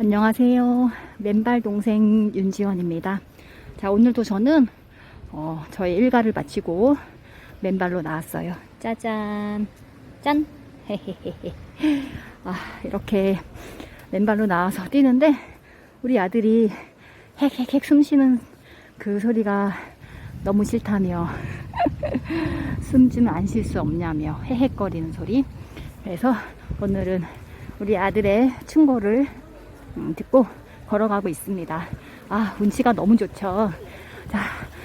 안녕하세요. 맨발 동생 윤지원입니다. 자, 오늘도 저는 어, 저의 일과를 마치고 맨발로 나왔어요. 짜잔. 짠. 헤헤헤헤. 아, 이렇게 맨발로 나와서 뛰는데 우리 아들이 헥헥헥 숨 쉬는 그 소리가 너무 싫다며 숨 좀 안 쉴 수 없냐며 헤헤거리는 소리. 그래서 오늘은 우리 아들의 충고를 음, 듣고 걸어가고 있습니다. 아, 운치가 너무 좋죠. 자,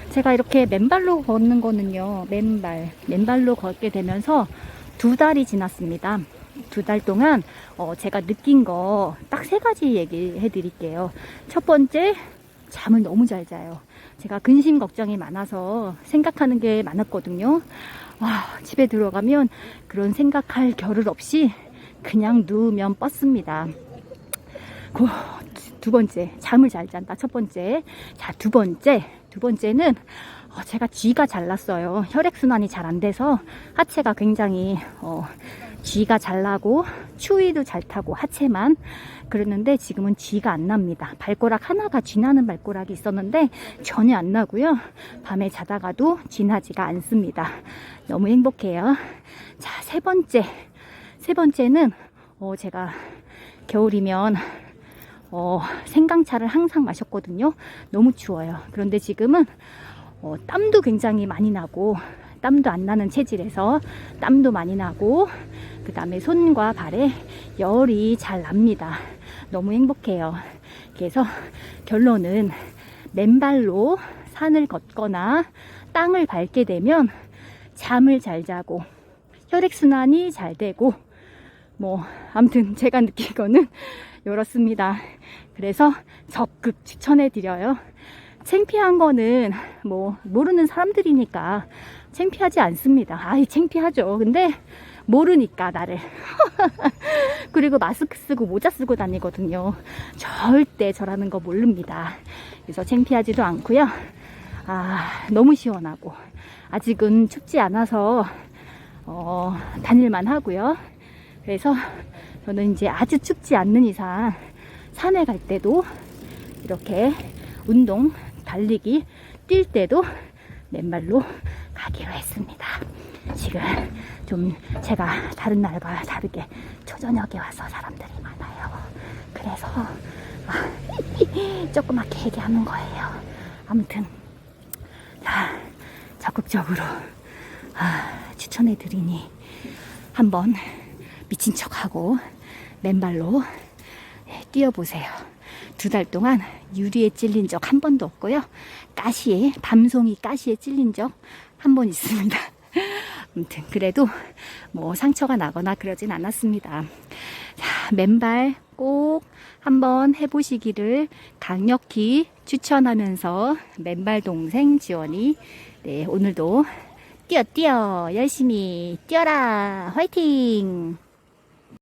제가 이렇게 맨발로 걷는 거는요, 맨발, 맨발로 걷게 되면서 두 달이 지났습니다. 두 달 동안 어, 제가 느낀 거 딱 세 가지 얘기해 드릴게요. 첫 번째, 잠을 너무 잘 자요. 제가 근심 걱정이 많아서 생각하는 게 많았거든요. 와, 집에 들어가면 그런 생각할 겨를 없이 그냥 누우면 뻗습니다. 그, 두 번째, 잠을 잘 잔다. 첫 번째. 자, 두 번째. 두 번째는 어, 제가 쥐가 잘 났어요. 혈액순환이 잘 안 돼서 하체가 굉장히 어, 쥐가 잘 나고 추위도 잘 타고 하체만 그랬는데 지금은 쥐가 안 납니다. 발가락 하나가 쥐 나는 발가락이 있었는데 전혀 안 나고요. 밤에 자다가도 쥐 나지가 않습니다. 너무 행복해요. 자, 세 번째. 세 번째는 어, 제가 겨울이면 어, 생강차를 항상 마셨거든요. 너무 추워요. 그런데 지금은 어, 땀도 굉장히 많이 나고 땀도 안 나는 체질에서 땀도 많이 나고 그 다음에 손과 발에 열이 잘 납니다. 너무 행복해요. 그래서 결론은 맨발로 산을 걷거나 땅을 밟게 되면 잠을 잘 자고 혈액순환이 잘 되고 뭐 아무튼 제가 느낀 거는 이렇습니다. 그래서 적극 추천해 드려요. 창피한 거는 뭐 모르는 사람들이니까 창피하지 않습니다. 아이 창피하죠. 근데 모르니까 나를 그리고 마스크 쓰고 모자 쓰고 다니거든요. 절대 저라는 거 모릅니다. 그래서 창피하지도 않고요. 아 너무 시원하고 아직은 춥지 않아서 어, 다닐만 하고요. 그래서 저는 이제 아주 춥지 않는 이상 산에 갈 때도 이렇게 운동, 달리기, 뛸 때도 맨발로 가기로 했습니다. 지금 좀 제가 다른 날과 다르게 초저녁에 와서 사람들이 많아요. 그래서 아, 조그맣게 얘기하는 거예요. 아무튼 자 적극적으로 아, 추천해 드리니 한번 미친 척하고 맨발로 예, 뛰어보세요. 두 달 동안 유리에 찔린 적 한 번도 없고요. 가시에, 밤송이 가시에 찔린 적 한 번 있습니다. 아무튼, 그래도 뭐 상처가 나거나 그러진 않았습니다. 자, 맨발 꼭 한번 해보시기를 강력히 추천하면서 맨발 동생 지원이 네, 오늘도 뛰어 뛰어 열심히 뛰어라 화이팅